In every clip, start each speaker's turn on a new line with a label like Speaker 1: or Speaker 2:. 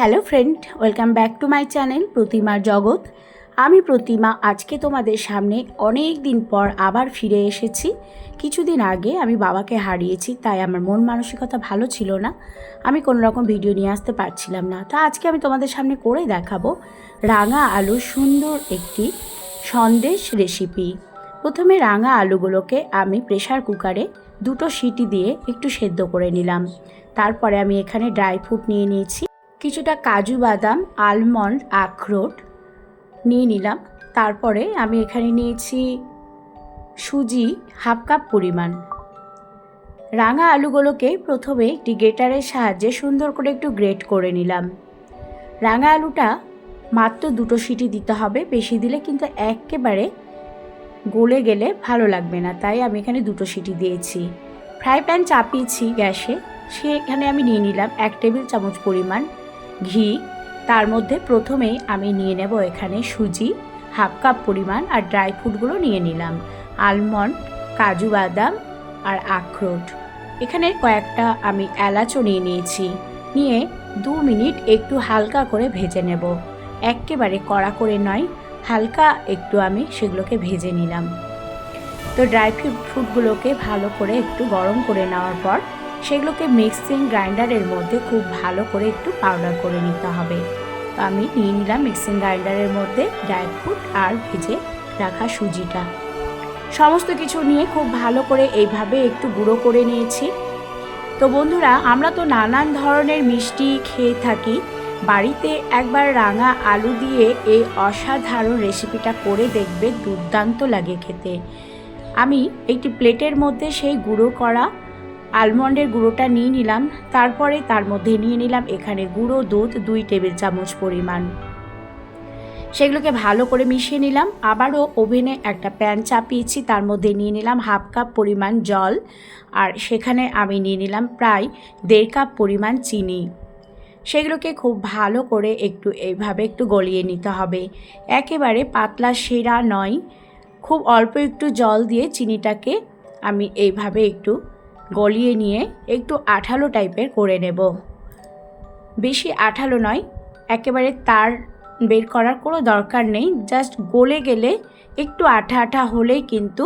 Speaker 1: Hello friend welcome back to my channel প্রতিমার জগৎ আমি প্রতিমা আজকে তোমাদের সামনে অনেক দিন পর আবার ফিরে এসেছি। কিছুদিন আগে আমি বাবাকে হারিয়েছি, তাই আমার মন মানসিকতা ভালো ছিল না। আমি কোনো রকম ভিডিও নিয়ে আসতে পারছিলাম না। তা আজকে আমি তোমাদের সামনে করে দেখাবো রাঙা আলু সুন্দর একটি সন্দেশ রেসিপি প্রথমে রাঙা আলুগুলোকে আমি প্রেশার কুকারে দুটো সিটি দিয়ে একটু সেদ্ধ করে নিলাম। তারপরে আমি এখানে ড্রাই ফ্রুট নিয়ে নিয়েছি। কিছুটা কাজু বাদাম আলমন্ড আখরোট নিয়ে নিলাম। তারপরে আমি এখানে নিয়েছি সুজি হাফ কাপ পরিমাণ। রাঙা আলুগুলোকে প্রথমে একটি গ্রেটারের সাহায্যে সুন্দর করে একটু গ্রেট করে নিলাম। রাঙা আলুটা মাত্র দুটো সিটি দিতে হবে, বেশি দিলে কিন্তু একেবারে গলে গেলে ভালো লাগবে না। তাই আমি এখানে দুটো সিটি দিয়েছি। ফ্রাই প্যান চাপিয়েছি গ্যাসে, সেখানে আমি নিয়ে নিলাম এক টেবিল চামচ পরিমাণ ঘি, তার মধ্যে প্রথমেই আমি নিয়ে নেব এখানে সুজি, হাফ কাপ পরিমাণ আর ড্রাই ফ্রুটগুলো নিয়ে নিলাম, আলমন্ড, কাজু বাদাম আর আখরোট। এখানে কয়েকটা আমি এলাচও নিয়ে নিয়েছি, নিয়ে দু মিনিট একটু হালকা করে ভেজে নেব। একেবারে কড়া করে নয়, হালকা একটু আমি সেগুলোকে ভেজে নিলাম। তো ড্রাই ফ্রুটগুলোকে ভালো করে একটু গরম করে নেওয়ার পর সেগুলোকে মিক্সিং গ্রাইন্ডারের মধ্যে খুব ভালো করে একটু পাউডার করে নিতে হবে। তো আমি নিয়ে নিলাম মিক্সিং গ্রাইন্ডারের মধ্যে ড্রাই ফ্রুট আর ভেজে রাখা সুজিটা। সমস্ত কিছু নিয়ে খুব ভালো করে এইভাবে একটু গুঁড়ো করে নিয়েছি। তো বন্ধুরা, আমরা তো নানান ধরনের মিষ্টি খেয়ে থাকি। বাড়িতে একবার রাঙা আলু দিয়ে এই অসাধারণ রেসিপিটা করে দেখবে, দুর্দান্ত লাগে খেতে। আমি একটি প্লেটের মধ্যে সেই গুঁড়ো করা আলমন্ডের গুঁড়োটা নিয়ে নিলাম, তারপরে তার মধ্যে নিয়ে নিলাম এখানে গুঁড়ো, দুধ, দুই টেবিল চামচ পরিমাণ। সেগুলোকে ভালো করে মিশিয়ে নিলাম। আবারও ওভেনে একটা প্যান চাপিয়েছি, তার মধ্যে নিয়ে নিলাম হাফ কাপ পরিমাণ জল, আর সেখানে আমি নিয়ে নিলাম প্রায় দেড় কাপ পরিমাণ চিনি। সেগুলোকে খুব ভালো করে একটু এইভাবে একটু গলিয়ে নিতে হবে। একেবারে পাতলা, সেরা নয়। খুব অল্প একটু জল দিয়ে চিনিটাকে আমি এইভাবে একটু গলিয়ে নিয়ে একটু আঠালো টাইপের করে নেব। বেশি আঠালো নয়, একেবারে তার বের করার কোনো দরকার নেই জাস্ট গলে গেলে একটু আঠা আঠা হলেই কিন্তু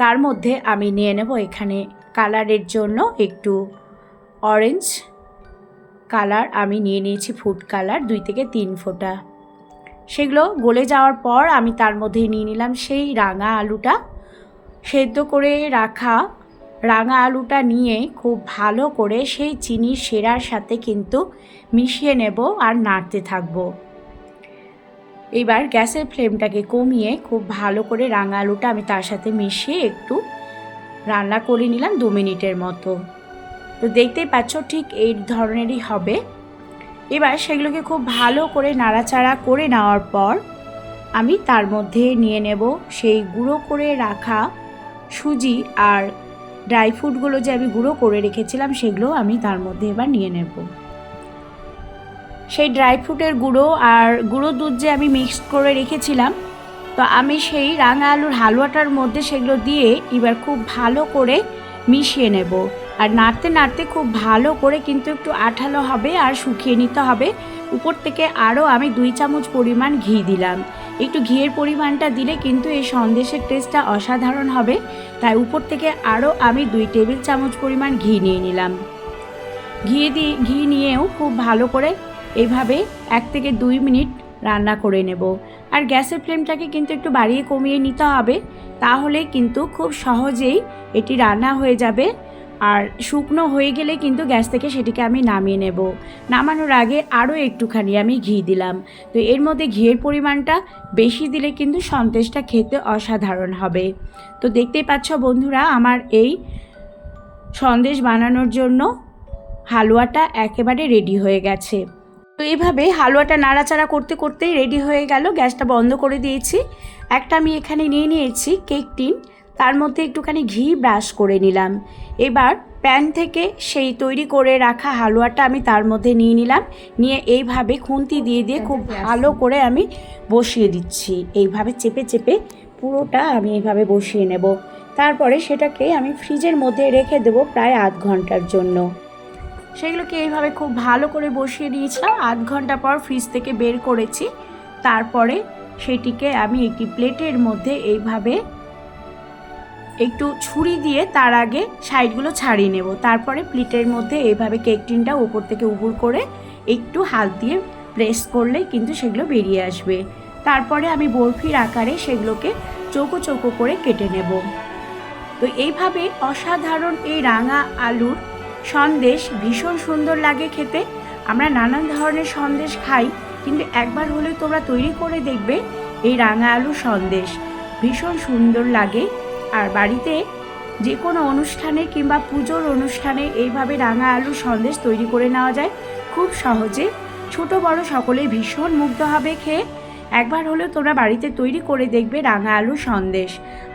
Speaker 1: তার মধ্যে আমি নিয়ে নেব এখানে কালারের জন্য একটু অরেঞ্জ কালার আমি নিয়ে নিয়েছি ফুড কালার দুই থেকে তিন ফোঁটা। সেগুলো গলে যাওয়ার পর আমি তার মধ্যে নিয়ে নিলাম, সেই রাঙা আলুটা সেদ্ধ করে রাখা রাঙা আলুটা নিয়ে খুব ভালো করে সেই চিনির সেরার সাথে কিন্তু মিশিয়ে নেব আর নাড়তে থাকব। এবার গ্যাসের ফ্লেমটাকে কমিয়ে খুব ভালো করে রাঙা আলুটা আমি তার সাথে মিশিয়ে একটু রান্না করে নিলাম দু মিনিটের মতো। তো দেখতেই পাচ্ছ ঠিক এই ধরনেরই হবে। এবার সেগুলোকে খুব ভালো করে নাড়াচাড়া করে নেওয়ার পর আমি তার মধ্যে নিয়ে নেব সেই গুঁড়ো করে রাখা সুজি আর ড্রাই ফ্রুটগুলো যে আমি গুঁড়ো করে রেখেছিলাম সেগুলো আমি তার মধ্যে এবার নিয়ে নেব। সেই ড্রাই ফ্রুটের গুঁড়ো আর গুঁড়ো দুধ যে আমি মিক্স করে রেখেছিলাম, তো আমি সেই রাঙা আলুর হালুয়াটার মধ্যে সেগুলো দিয়ে এবার খুব ভালো করে মিশিয়ে নেব। আর নাড়তে নাড়তে খুব ভালো করে কিন্তু একটু আঠালো হবে আর শুকিয়ে নিতে হবে। উপর থেকে আরও আমি দুই চামচ পরিমাণ ঘি দিলাম। একটু ঘিয়ের পরিমাণটা দিলে কিন্তু এই সন্দেশের টেস্টটা অসাধারণ হবে। তাই উপর থেকে আরও আমি দুই টেবিল চামচ পরিমাণ ঘি নিয়ে নিলাম। ঘি দিয়ে, ঘি নিয়েও খুব ভালো করে এইভাবে এক থেকে দুই মিনিট রান্না করে নেব। আর গ্যাসের ফ্লেমটাকে কিন্তু একটু বাড়িয়ে কমিয়ে নিতে হবে। তাহলে কিন্তু খুব সহজেই এটি রান্না হয়ে যাবে। আর শুকনো হয়ে গেলে কিন্তু গ্যাস থেকে সেটিকে আমি নামিয়ে নেব। নামানোর আগে আরও একটুখানি আমি ঘি দিলাম। তো এর মধ্যে ঘিয়ের পরিমাণটা বেশি দিলে কিন্তু সন্দেশটা খেতে অসাধারণ হবে। তো দেখতেই পাচ্ছ বন্ধুরা, আমার এই সন্দেশ বানানোর জন্য হালুয়াটা একেবারে রেডি হয়ে গেছে। তো এইভাবে হালুয়াটা নাড়াচাড়া করতে করতেই রেডি হয়ে গেল। গ্যাসটা বন্ধ করে দিয়েছি। একটা আমি এখানে নিয়ে নিয়েছি কেক টিন। তার মধ্যে একটুখানি ঘি ব্রাশ করে নিলাম। এবার প্যান থেকে সেই তৈরি করে রাখা হালুয়াটা আমি তার মধ্যে নিয়ে নিলাম। নিয়ে এইভাবে খুন্তি দিয়ে দিয়ে খুব ভালো করে আমি বসিয়ে দিচ্ছি। এইভাবে চেপে চেপে পুরোটা আমি এইভাবে বসিয়ে নেব। তারপরে সেটাকে আমি ফ্রিজের মধ্যে রেখে দেবো প্রায় আধ ঘণ্টার জন্য। সেগুলোকে এইভাবে খুব ভালো করে বসিয়ে নিয়েছিলাম আধ ঘণ্টা পর ফ্রিজ থেকে বের করেছি। তারপরে সেটিকে আমি একটি প্লেটের মধ্যে এইভাবে একটু ছুরি দিয়ে তার আগে সাইডগুলো ছাড়িয়ে নেব। তারপরে প্লেটের মধ্যে এইভাবে কেক টিনটা উপর থেকে উপর করে একটু হাত দিয়ে প্রেস করলেই কিন্তু সেগুলো বেরিয়ে আসবে। তারপরে আমি বরফির আকারে সেগুলোকে চৌকো চৌকো করে কেটে নেব। তো এইভাবে অসাধারণ এই রাঙা আলুর সন্দেশ ভীষণ সুন্দর লাগে খেতে। আমরা নানান ধরনের সন্দেশ খাই, কিন্তু একবার হলেও তোমরা তৈরি করে দেখবে এই রাঙা আলুর সন্দেশ ভীষণ সুন্দর লাগে। আর বাড়িতে যে কোনো অনুষ্ঠানে কিংবা পুজোর অনুষ্ঠানে এইভাবে রাঙা আলুর সন্দেশ তৈরি করে নেওয়া যায় খুব সহজে। ছোট বড় সকলে ভীষণ মুগ্ধ হবে খেয়ে। একবার হলেও তোমরা বাড়িতে তৈরি করে দেখবে রাঙা আলু সন্দেশ।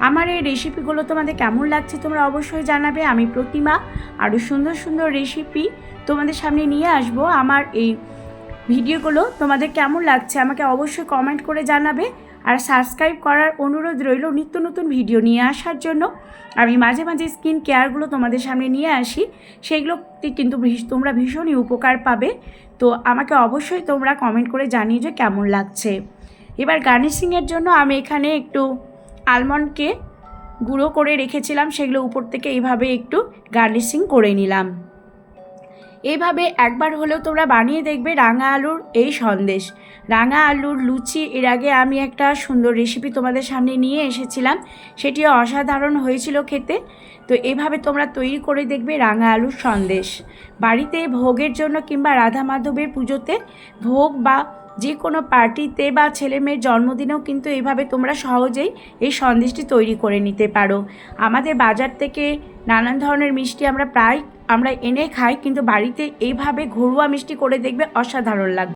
Speaker 1: আমার এই রেসিপিগুলো তোমাদের কেমন লাগছে তোমরা অবশ্যই জানাবে। আমি প্রতিমা আরও সুন্দর সুন্দর রেসিপি তোমাদের সামনে নিয়ে আসব। আমার এই ভিডিওগুলো তোমাদের কেমন লাগছে আমাকে অবশ্যই কমেন্ট করে জানাবে। আর সাবস্ক্রাইব করার অনুরোধ রইল নিত্য নতুন ভিডিও নিয়ে আসার জন্য। আমি মাঝে মাঝে স্কিন কেয়ারগুলো তোমাদের সামনে নিয়ে আসি সেগুলোতে কিন্তু তোমরা ভীষণই উপকার পাবে। তো আমাকে অবশ্যই তোমরা কমেন্ট করে জানিয়ে যে কেমন লাগছে। এবার গার্নিশিংয়ের জন্য আমি এখানে একটু আলমন্ডকে গুঁড়ো করে রেখেছিলাম, সেগুলো উপর থেকে এইভাবে একটু গার্নিশিং করে নিলাম। এইভাবে একবার হলেও তোমরা বানিয়ে দেখবে রাঙা আলুর এই সন্দেশ। রাঙা আলুর লুচি, এর আগে আমি একটা সুন্দর রেসিপি তোমাদের সামনে নিয়ে এসেছিলাম, সেটিও অসাধারণ হয়েছিল খেতে। তো এভাবে তোমরা তৈরি করে দেখবে রাঙা আলুর সন্দেশ। বাড়িতে ভোগের জন্য কিংবা রাধা মাধবের পুজোতে ভোগ বা যে কোনো পার্টিতে বা ছেলে মেয়ের জন্মদিনেও কিন্তু এইভাবে তোমরা সহজেই এই সন্দেশটি তৈরি করে নিতে পারো। আমাদের বাজার থেকে নানান ধরনের মিষ্টি আমরা প্রায় আমরা এনে খাই কিন্তু বাড়িতে এইভাবে ঘরোয়া মিষ্টি করে দেখবে অসাধারণ লাগবে।